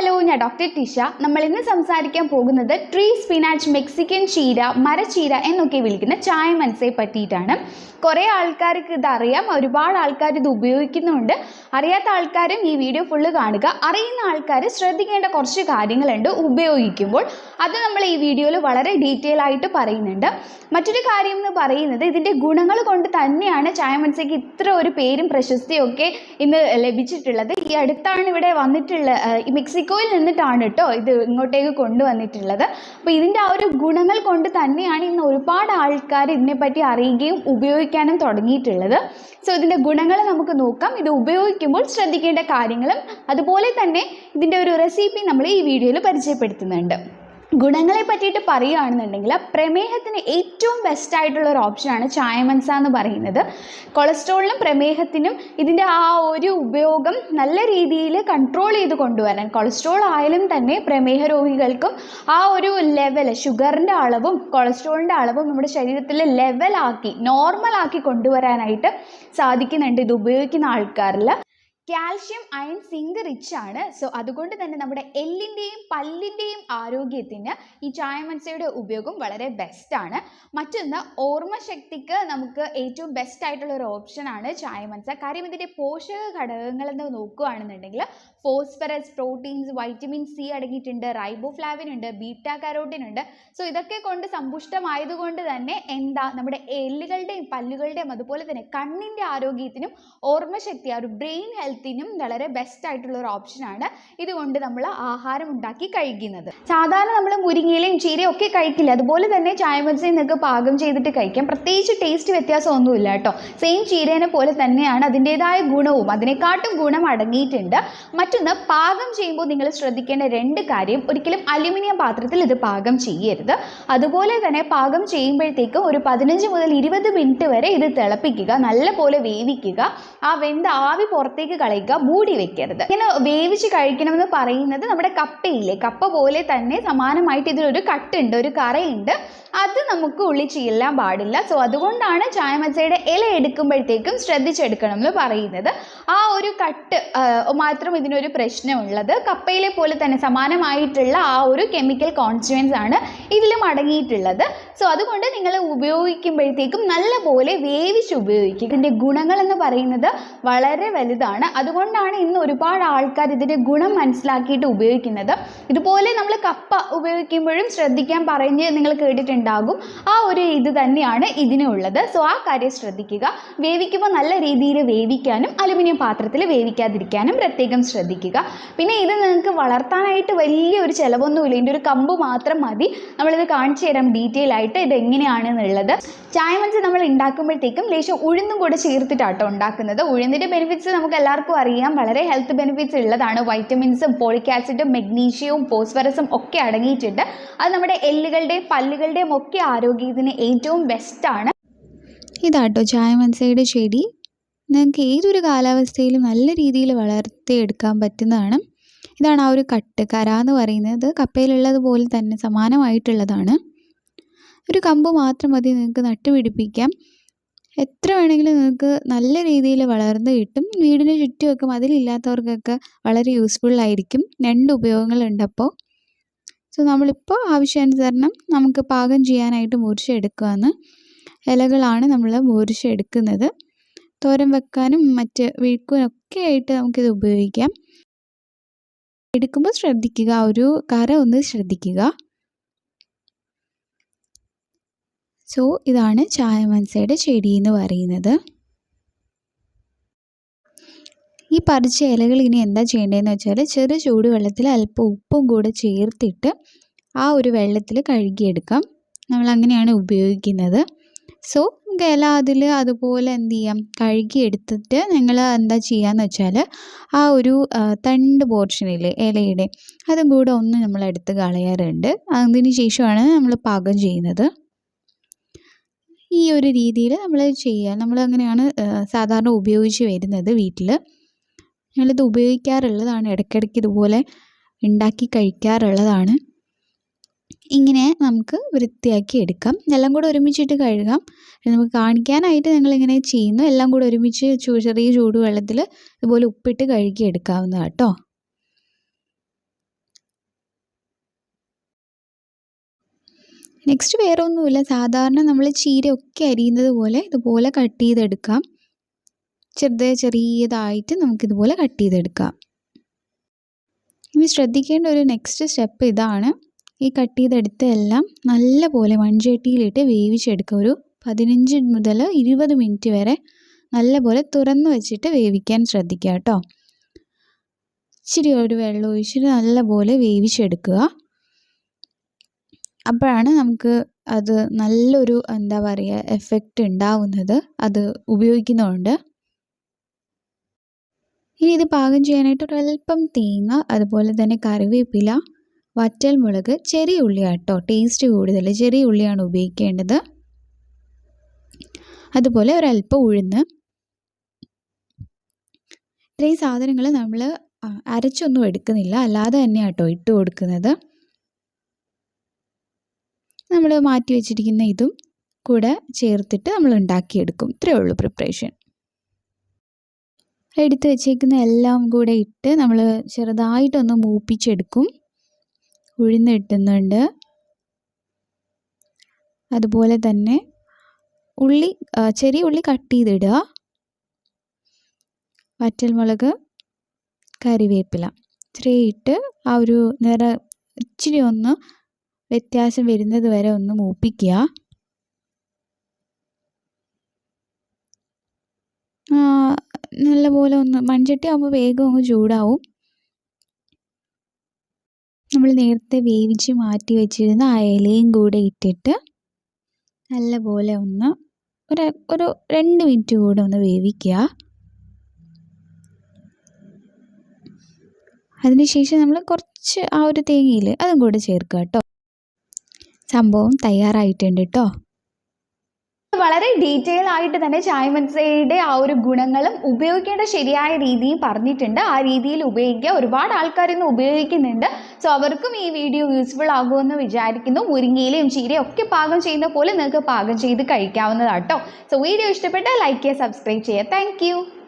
Hello ഞാൻ doctor Tisha നമ്മൾ ഇന്ന് സംസാരിക്കാൻ പോകുന്നത് ട്രീ സ്പിനാച്ച് മെക്സിക്കൻ ചീര മരച്ചീര എന്നൊക്കെ വിളിക്കുന്ന ചായ മനസ്സയെ പറ്റിയിട്ടാണ്. കുറേ ആൾക്കാർക്ക് ഇത് അറിയാം ഒരുപാട് ആൾക്കാർ ഇത് ഉപയോഗിക്കുന്നുണ്ട്. അറിയാത്ത ആൾക്കാരും ഈ വീഡിയോ ഫുള്ള് കാണുക. അറിയുന്ന ആൾക്കാർ ശ്രദ്ധിക്കേണ്ട കുറച്ച് കാര്യങ്ങളുണ്ട് ഉപയോഗിക്കുമ്പോൾ. അത് നമ്മൾ ഈ വീഡിയോയിൽ വളരെ ഡീറ്റെയിൽ ആയിട്ട് പറയുന്നുണ്ട്. മറ്റൊരു കാര്യം എന്ന് പറയുന്നത് ഇതിന്റെ ഗുണങ്ങൾ കൊണ്ട് തന്നെയാണ് ചായ മനസ്സയ്ക്ക് ഇത്ര ഒരു പേരും പ്രശസ്തിയൊക്കെ ഇന്ന് ലഭിച്ചിട്ടുള്ളത്. ഈ അടുത്താണ് ഇവിടെ വന്നിട്ടുള്ള ഈ മെക്സിക്കോയിൽ നിന്നിട്ടാണ് കേട്ടോ ഇത് ഇങ്ങോട്ടേക്ക് കൊണ്ടുവന്നിട്ടുള്ളത്. അപ്പോൾ ഇതിന്റെ ആ ഒരു ഗുണങ്ങൾ കൊണ്ട് തന്നെയാണ് ഇന്ന് ഒരുപാട് ആൾക്കാർ ഇതിനെപ്പറ്റി അറിയുകയും ഉപയോഗിക്കാനും തുടങ്ങിയിട്ടുള്ളത്. സോ ഇതിന്റെ ഗുണങ്ങൾ നമുക്ക് നോക്കാം. ഇത് ഉപയോഗിക്കുമ്പോൾ ശ്രദ്ധിക്കേണ്ട കാര്യങ്ങളും അതുപോലെ തന്നെ ഇതിന്റെ ഒരു റെസിപ്പി നമ്മൾ ഈ വീഡിയോയിൽ പരിചയപ്പെടുത്തുന്നുണ്ട്. ഗുണങ്ങളെ പറ്റിയിട്ട് പറയുകയാണെന്നുണ്ടെങ്കിൽ പ്രമേഹത്തിന് ഏറ്റവും ബെസ്റ്റ് ആയിട്ടുള്ള ഒരു ഓപ്ഷനാണ് ചായമൻസ എന്ന് പറയുന്നത്. കൊളസ്ട്രോളിനും പ്രമേഹത്തിനും ഇതിന്റെ ആ ഒരു ഉപയോഗം നല്ല രീതിയിൽ കൺട്രോൾ ചെയ്ത് കൊണ്ടുവരാൻ കൊളസ്ട്രോൾ ആയാലും തന്നെ പ്രമേഹ രോഗികൾക്കും ആ ഒരു ലെവൽ ഷുഗറിന്റെ അളവും കൊളസ്ട്രോളിന്റെ അളവും നമ്മുടെ ശരീരത്തിൽ ലെവലാക്കി നോർമലാക്കി കൊണ്ടുവരാനായിട്ട് സാധിക്കുന്നുണ്ട്. ഇത് ഉപയോഗിക്കുന്ന ആൾക്കാരിൽ കാൽഷ്യം അയൺ സിങ്ക് റിച്ച് ആണ്. സോ അതുകൊണ്ട് തന്നെ നമ്മുടെ എല്ലിന്റെയും പല്ലിന്റെയും ആരോഗ്യത്തിന് ഈ ചായമൻസയുടെ ഉപയോഗം വളരെ ബെസ്റ്റ് ആണ്. മറ്റൊന്ന് ഓർമ്മശക്തിക്ക് നമുക്ക് ഏറ്റവും ബെസ്റ്റ് ആയിട്ടുള്ള ഒരു ഓപ്ഷനാണ് ചായമൻസ കാര്യം ഇതിന്റെ പോഷക ഘടകങ്ങളെന്ന് നോക്കുകയാണെന്നുണ്ടെങ്കിൽ ഫോസ്ഫറസ് പ്രോട്ടീൻസ് വൈറ്റമിൻ സി അടങ്ങിയിട്ടുണ്ട് റൈബോഫ്ലാവിൻ ഉണ്ട് ബീറ്റ കരോട്ടിൻ ഉണ്ട്. സോ ഇതൊക്കെ കൊണ്ട് സമ്പുഷ്ടമായതുകൊണ്ട് തന്നെ എന്താ നമ്മുടെ എല്ലുകളുടെയും പല്ലുകളുടെയും അതുപോലെ തന്നെ കണ്ണിന്റെ ആരോഗ്യത്തിനും ഓർമ്മശക്തി ആ ഒരു ബ്രെയിൻ ഹെൽത്തിനും വളരെ ബെസ്റ്റ് ആയിട്ടുള്ള ഒരു ഓപ്ഷനാണ് ഇതുകൊണ്ട് നമ്മൾ ആഹാരം ഉണ്ടാക്കി കഴിക്കുന്നത്. സാധാരണ നമ്മൾ മുരിങ്ങയിലയും ചീരയും ഒക്കെ കഴിക്കില്ല. അതുപോലെ തന്നെ ചായമത്സ്യം നിങ്ങൾക്ക് പാകം ചെയ്തിട്ട് കഴിക്കാം. പ്രത്യേകിച്ച് ടേസ്റ്റ് വ്യത്യാസമൊന്നുമില്ല കേട്ടോ. സെയിം ചീരേനെ പോലെ തന്നെയാണ് അതിന്റെതായ ഗുണവും. അതിനെക്കാട്ടും ഗുണം അടങ്ങിയിട്ടുണ്ട്. മറ്റൊന്ന് പാകം ചെയ്യുമ്പോൾ നിങ്ങൾ ശ്രദ്ധിക്കേണ്ട രണ്ട് കാര്യം. ഒരിക്കലും അലുമിനിയം പാത്രത്തിൽ ഇത് പാകം ചെയ്യരുത്. അതുപോലെ തന്നെ പാകം ചെയ്യുമ്പോഴത്തേക്കും ഒരു പതിനഞ്ച് മുതൽ ഇരുപത് മിനിറ്റ് വരെ ഇത് തിളപ്പിക്കുക. നല്ലപോലെ വേവിക്കുക. ആ വെന്ത ആവി പുറത്തേക്ക് കളയുക മൂടി വെക്കരുത്. ഇങ്ങനെ വേവിച്ച് കഴിക്കണമെന്ന് പറയുന്നത് നമ്മുടെ കപ്പയില്ലേ? കപ്പ പോലെ തന്നെ സമാനമായിട്ട് ഇതിലൊരു കട്ടുണ്ട് ഒരു കറയുണ്ട്. അത് നമുക്ക് ഉള്ളി ചെല്ലാൻ പാടില്ല. സോ അതുകൊണ്ടാണ് ചായമച്ചയുടെ ഇല എടുക്കുമ്പോഴത്തേക്കും ശ്രദ്ധിച്ചെടുക്കണം എന്ന് പറയുന്നത്. ആ ഒരു കട്ട് മാത്രം ഇതിനൊരു പ്രശ്നമുള്ളത്. കപ്പയിലെ പോലെ തന്നെ സമാനമായിട്ടുള്ള ആ ഒരു കെമിക്കൽ കോൺസ്റ്റുവൻസ് ആണ് ഇതിലും അടങ്ങിയിട്ടുള്ളത്. സോ അതുകൊണ്ട് നിങ്ങൾ ഉപയോഗിക്കുമ്പോഴത്തേക്കും നല്ലപോലെ വേവിച്ച് ഉപയോഗിക്കുക. ഇതിന്റെ ഗുണങ്ങൾ എന്ന് പറയുന്നത് വളരെ വലുതാണ്. അതുകൊണ്ടാണ് ഇന്ന് ഒരുപാട് ആൾക്കാർ ഇതിന്റെ ഗുണം മനസ്സിലാക്കിയിട്ട് ഉപയോഗിക്കുന്നത്. ഇതുപോലെ നമ്മൾ കപ്പ ഉപയോഗിക്കുമ്പോഴും ശ്രദ്ധിക്കാൻ പറഞ്ഞ് നിങ്ങൾ കേട്ടിട്ടുണ്ടാകും. ആ ഒരു ഇത് തന്നെയാണ് ഇതിനുള്ളത്. സോ ആ കാര്യം ശ്രദ്ധിക്കുക. വേവിക്കുമ്പോൾ നല്ല രീതിയിൽ വേവിക്കാനും അലുമിനിയം പാത്രത്തിൽ വേവിക്കാതിരിക്കാനും പ്രത്യേകം ശ്രദ്ധിക്കുക. പിന്നെ ഇത് നിങ്ങൾക്ക് വളർത്താനായിട്ട് വലിയൊരു ചിലവൊന്നുമില്ല. ഇതിന്റെ ഒരു കമ്പ് മാത്രം മതി. നമ്മളിത് കാണിച്ചു തരാം ഡീറ്റെയിൽ ആയിട്ട് ഇത് എങ്ങനെയാണെന്നുള്ളത് ചായമൻസ് നമ്മൾ ഉണ്ടാക്കുമ്പോഴത്തേക്കും ലേശം ഉഴുന്നും കൂടെ ചേർത്തിട്ടാട്ടോ ഉണ്ടാക്കുന്നത്. ഉഴുന്നിന്റെ ബെനിഫിറ്റ്സ് നമുക്ക് അറിയാം. വളരെ ഹെൽത്ത് ബെനിഫിറ്റ്സ് ഉള്ളതാണ്. വൈറ്റമിൻസും പോളിക് ആസിഡും മെഗ്നീഷ്യവും ഫോസ്ഫറസും ഒക്കെ അടങ്ങിയിട്ടുണ്ട്. അത് നമ്മുടെ എല്ലുകളുടെയും പല്ലുകളുടെയും ഒക്കെ ആരോഗ്യത്തിന് ഏറ്റവും ബെസ്റ്റാണ് ഇതാട്ടോ ചായമൻസയുടെ ചെടി. നിങ്ങൾക്ക് ഏതൊരു കാലാവസ്ഥയിലും നല്ല രീതിയിൽ വളർത്തിയെടുക്കാൻ പറ്റുന്നതാണ്. ഇതാണ് ആ ഒരു കട്ട്. കര എന്ന് പറയുന്നത് കപ്പയിലുള്ളതുപോലെ തന്നെ സമാനമായിട്ടുള്ളതാണ്. ഒരു കമ്പ് മാത്രം മതി നിങ്ങൾക്ക് നട്ടുപിടിപ്പിക്കാം. എത്ര വേണമെങ്കിലും നിങ്ങൾക്ക് നല്ല രീതിയിൽ വളർന്ന് കിട്ടും. വീടിന് ചുറ്റുമൊക്കെ മതിലില്ലാത്തവർക്കൊക്കെ വളരെ യൂസ്ഫുൾ ആയിരിക്കും. രണ്ട് ഉപയോഗങ്ങളുണ്ട് അപ്പോൾ സോ നമ്മളിപ്പോൾ ആവശ്യാനുസരണം നമുക്ക് പാകം ചെയ്യാനായിട്ട് മുറിച്ചെടുക്കുകയാണ്. ഇലകളാണ് നമ്മൾ മുറിച്ചെടുക്കുന്നത്. തോരൻ വെക്കാനും മറ്റ് വിഴുക്കാനൊക്കെ ആയിട്ട് നമുക്കിത് ഉപയോഗിക്കാം. എടുക്കുമ്പോൾ ശ്രദ്ധിക്കുക. ഒരു കര ഒന്ന് ശ്രദ്ധിക്കുക. സോ ഇതാണ് ചായമൻസയുടെ ചെടി എന്ന് പറയുന്നത്. ഈ പറിച്ച ഇലകൾ ഇനി എന്താ ചെയ്യേണ്ടതെന്ന് വെച്ചാൽ ചെറു ചൂടുവെള്ളത്തിൽ അല്പം ഉപ്പും കൂടെ ചേർത്തിട്ട് ആ ഒരു വെള്ളത്തിൽ കഴുകിയെടുക്കാം. നമ്മൾ അങ്ങനെയാണ് ഉപയോഗിക്കുന്നത്. സോ ഇല അതിൽ അതുപോലെ എന്ത് ചെയ്യാം? കഴുകിയെടുത്തിട്ട് നിങ്ങൾ എന്താ ചെയ്യാന്ന് വെച്ചാൽ ആ ഒരു തണ്ട് പോർഷനില്ലേ ഇലയുടെ അതും കൂടെ ഒന്ന് നമ്മൾ എടുത്ത് കളയാറുണ്ട്. അതിന് ശേഷമാണ് നമ്മൾ പാകം ചെയ്യുന്നത്. ഈ ഒരു രീതിയിൽ നമ്മൾ ചെയ്യുക നമ്മൾ അങ്ങനെയാണ് സാധാരണ ഉപയോഗിച്ച് വരുന്നത് വീട്ടിൽ ഞങ്ങളിത് ഉപയോഗിക്കാറുള്ളതാണ് ഇടയ്ക്കിടയ്ക്ക് ഇതുപോലെ ഉണ്ടാക്കി കഴിക്കാറുള്ളതാണ്. ഇങ്ങനെ നമുക്ക് വൃത്തിയാക്കി എടുക്കാം. എല്ലാം കൂടെ ഒരുമിച്ചിട്ട് കഴുകാം. നമുക്ക് കാണിക്കാനായിട്ട് ഞങ്ങളിങ്ങനെ ചെയ്യുന്നു. എല്ലാം കൂടെ ഒരുമിച്ച് ചെറിയ ചൂടുവെള്ളത്തിൽ ഇതുപോലെ ഉപ്പിട്ട് കഴുകി എടുക്കാവുന്നതാണ് കേട്ടോ നെക്സ്റ്റ് വേറെ ഒന്നുമില്ല സാധാരണ നമ്മൾ ചീരയൊക്കെ അരിയുന്നത് പോലെ ഇതുപോലെ കട്ട് ചെയ്തെടുക്കാം. ചെറുത് ചെറിയതായിട്ട് നമുക്കിതുപോലെ കട്ട് ചെയ്തെടുക്കാം. ഇനി ശ്രദ്ധിക്കേണ്ട ഒരു നെക്സ്റ്റ് സ്റ്റെപ്പ് ഇതാണ്. ഈ കട്ട് ചെയ്തെടുത്ത എല്ലാം നല്ല പോലെ മൺചട്ടിയിലിട്ട് വേവിച്ചെടുക്കുക. ഒരു പതിനഞ്ച് മുതൽ ഇരുപത് മിനിറ്റ് വരെ നല്ല പോലെ തുറന്ന് വെച്ചിട്ട് വേവിക്കാൻ ശ്രദ്ധിക്കുക കേട്ടോ. ഇച്ചിരി ഒരു വെള്ളം ഒഴിച്ചിട്ട് നല്ല പോലെ വേവിച്ചെടുക്കുക. അപ്പോഴാണ് നമുക്ക് അത് നല്ലൊരു എന്താ പറയുക എഫക്റ്റ് ഉണ്ടാവുന്നത്. അത് ഉപയോഗിക്കുന്നതുകൊണ്ട് ഇനി ഇത് പാകം ചെയ്യാനായിട്ട് ഒരല്പം തേങ്ങ അതുപോലെ തന്നെ കറിവേപ്പില വറ്റൽ മുളക് ചെറിയ ഉള്ളി കേട്ടോ ടേസ്റ്റ് കൂടുതൽ. ചെറിയ ഉള്ളിയാണ് ഉപയോഗിക്കേണ്ടത്. അതുപോലെ ഒരല്പം ഉഴുന്ന്. ഇത്രയും സാധനങ്ങൾ നമ്മൾ അരച്ചൊന്നും എടുക്കുന്നില്ല. അല്ലാതെ തന്നെയാട്ടോ ഇട്ട് കൊടുക്കുന്നത്. നമ്മൾ മാറ്റി വെച്ചിരിക്കുന്ന ഇതും കൂടെ ചേർത്തിട്ട് നമ്മൾ ഉണ്ടാക്കിയെടുക്കും. ഇത്രയേ ഉള്ളൂ പ്രിപ്പറേഷൻ എടുത്ത് വെച്ചേക്കുന്ന എല്ലാം കൂടെ ഇട്ട് നമ്മൾ ചെറുതായിട്ടൊന്ന് മൂപ്പിച്ചെടുക്കും. ഉഴുന്ന് ഇട്ടുന്നുണ്ട്. അതുപോലെ തന്നെ ഉള്ളി ചെറിയ ഉള്ളി കട്ട് ചെയ്തിടുക. വറ്റൽമുളക് കറിവേപ്പില. ഇത്രയും ഇട്ട് ആ ഒരു നിറ ഇച്ചിരി ഒന്ന് വ്യത്യാസം വരുന്നത് വരെ ഒന്ന് മൂപ്പിക്കുക. നല്ലപോലെ ഒന്ന് മൺചട്ടി ആകുമ്പോൾ വേഗം അങ്ങ് ചൂടാവും. നമ്മൾ നേരത്തെ വേവിച്ച് മാറ്റി വെച്ചിരുന്ന ആ ഇലയും കൂടെ ഇട്ടിട്ട് നല്ലപോലെ ഒന്ന് ഒരു ഒരു രണ്ട് മിനിറ്റ് കൂടെ ഒന്ന് വേവിക്കുക. അതിനുശേഷം നമ്മൾ കുറച്ച് ആ ഒരു തേങ്ങയിൽ അതും കൂടെ ചേർക്കുക കേട്ടോ. സംഭവം തയ്യാറായിട്ടുണ്ട് കേട്ടോ വളരെ ഡീറ്റെയിൽ ആയിട്ട് തന്നെ ചായ മൻസയുടെ ആ ഒരു ഗുണങ്ങളും ഉപയോഗിക്കേണ്ട ശരിയായ രീതിയും പറഞ്ഞിട്ടുണ്ട്. ആ രീതിയിൽ ഉപയോഗിക്കുക ഒരുപാട് ആൾക്കാർ ഇന്ന് ഉപയോഗിക്കുന്നുണ്ട്. സോ അവർക്കും ഈ വീഡിയോ യൂസ്ഫുൾ ആകുമെന്ന് വിചാരിക്കുന്നു. മുരിങ്ങയിലയും ചീരയും ഒക്കെ പാകം ചെയ്യുന്ന പോലെ നിങ്ങൾക്ക് പാകം ചെയ്ത് കഴിക്കാവുന്നതാട്ടോ സോ വീഡിയോ ഇഷ്ടപ്പെട്ടാൽ ലൈക്ക് ചെയ്യുക സബ്സ്ക്രൈബ് ചെയ്യുക. താങ്ക്